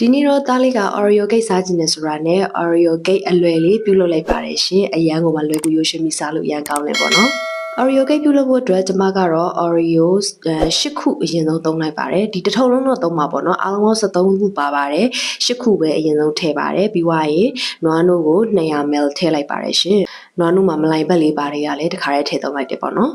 ဒီနေ့တော့သားလေးက Oreo cake စားကြည့်နေဆိုတာနဲ့ Oreo cake အလွယ်လေးပြုလုပ်လိုက်ပါတယ်ရှင်အရန်ကိုမှလွယ်ကူရိုးရှင်းပြီးစားလို့အရန်ကောင်းတယ်ပေါ့နော် Oreo cake ပြုလုပ်ဖို့အတွက်ကျမကတော့ Oreo ၈ခုအရင်ဆုံးသုံးလိုက်ပါတယ်ဒီတစ်ထုပ်လုံးတော့သုံးမှာပေါ့နော်အားလုံးပေါင်း73ခုပါပါတယ်၈ခုပဲအရင်ဆုံးထည့်ပါတယ်ပြီးွားရင်နွားနို့ကို 200ml ထည့်လိုက်ပါတယ်ရှင်နွားနို့မှာမလိုင်ဘက်လေးပါတယ်ကလည်းတခါတည်းထည့်သုံးလိုက်တယ်ပေါ့နော်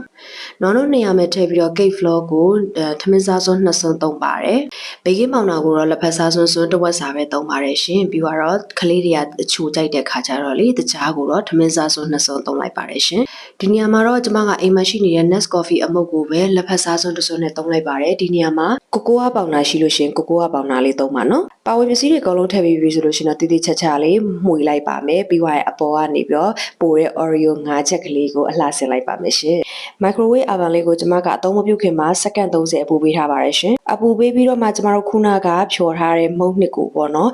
နွားနို့ 200ml ထည့်ပြီးတော့ cake flour ကိုအဲထမင်းစားစွန်း2စွန်းသုံးပါတယ်ဘေကင်းပေါင်တာကိုတော့လက်ဖက်စားစွန်းစွန်းတစ်ဝက်စာပဲသုံးပါတယ်ရှင်ပြီးတော့ကလေးတွေကချိုကြိုက်တဲ့ခါကျတော့လေတကြားကိုတော့ထမင်းစားစွန်း2စွန်းသုံးလိုက်ပါတယ်ရှင်ဒီနေရာမှာတော့ကျမကအိမ်မှာရှိနေတဲ့ Nescoffee အမုတ်ကိုပဲလက်ဖက်စားစွန်းတစ်စွန်းနဲ့သုံးလိုက်ပါတယ်ဒီနေရာမှာကိုကိုကပေါင်တာရှိလို့ရှရင်ကိုကိုကပေါင်တာလေးသုံးပါနော်ပါဝင်ပစ္စည်းတွေအကုန်လုံးထည့်ပြီးပြီဆိုလို့ရှရင်တော့တိတိကျကျလေးမှွေလိုက်ပါမယ်ပြီးသွားရင်အပေါ်ကနေပြီးတော့ပိုတဲ့ Oreo ၅ချက်ကလေးကိုအလှဆင်လိုက်ပါမယ်ရှင် microwave oven လေးကိုကျမကအသုံးမပြုခင်မှာစက္ကန့်30အပူပေးထားပါတယ်ရှင်အပူပေးပြီးတော့မှကျမတို့ခုနကဖြော်ထားတဲ့မုန့်နှစ်ကိုပေါ့နော်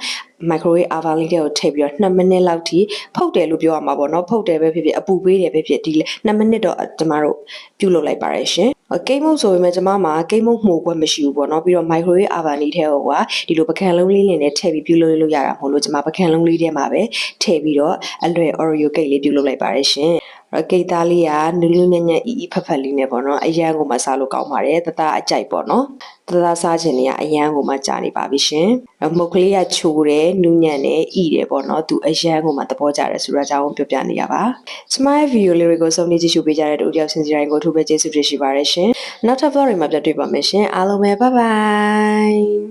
microwave oven လေးတွေကိုထည့်ပြီးတော့2မိနစ်လောက်ထိဖုတ်တယ်လို့ပြောရမှာပေါ့နော်ဖုတ်တယ်ပဲဖြစ်ဖြစ်အပူပေးတယ်ပဲဖြစ်ဒီ2မိနစ်တော့ကျမတို့ပြုလုပ်လိုက်ပါတယ်ရှင်ကိတ်မုတ်ဆိုပေမဲ့ကျမမှာကိတ်မုတ်မှုခွက်မရှိဘူးပေါ့နော်ပြီးတော့ microwave oven လေးထဲကိုကဒီလိုပကံလုံးလေးနဲ့ထည့်ပြီးပြုလုပ်လို့ရတာမဟုတ်လို့ကျမပကံလုံးလေးထဲမှာပဲထည့်ပြီးတော့အလွယ် Oreo cake လေးပြုလုပ်လိုက်ပါတယ်ရှင်ကိတ်သားလေးကနူးနူးညံ့ညံ့အီအီဖက်ဖက်လေးနဲ့ပေါ့နော်အရန်ကိုမှစားလို့ကောင်းပါတယ်တသားအကြိုက်ပေါ့နော်တသားစားခြင်းတွေကအရန်ကိုမှကြာနေပါပြီရှင်မုတ်ကလေးကချိုတယ်နူးညံ့တယ်အီတယ်ပေါ့နော်သူအရန်ကိုမှသဘောကျတယ်ဆိုတော့အကြောင်းပြောပြနေရပါကျမရဲ့ဗီဒီယိုလေးတွေကိုစုံနေကြည့်ရှုပေးကြတဲ့တူတယောက်စင်စီတိုင်းကိုထိုးပဲကျေးဇူးတင်ရှိပါတယ်ရှင်နောက်ထပ် vlog တွေမှာပြန်တွေ့ပါမယ်ရှင်အားလုံးပဲ bye bye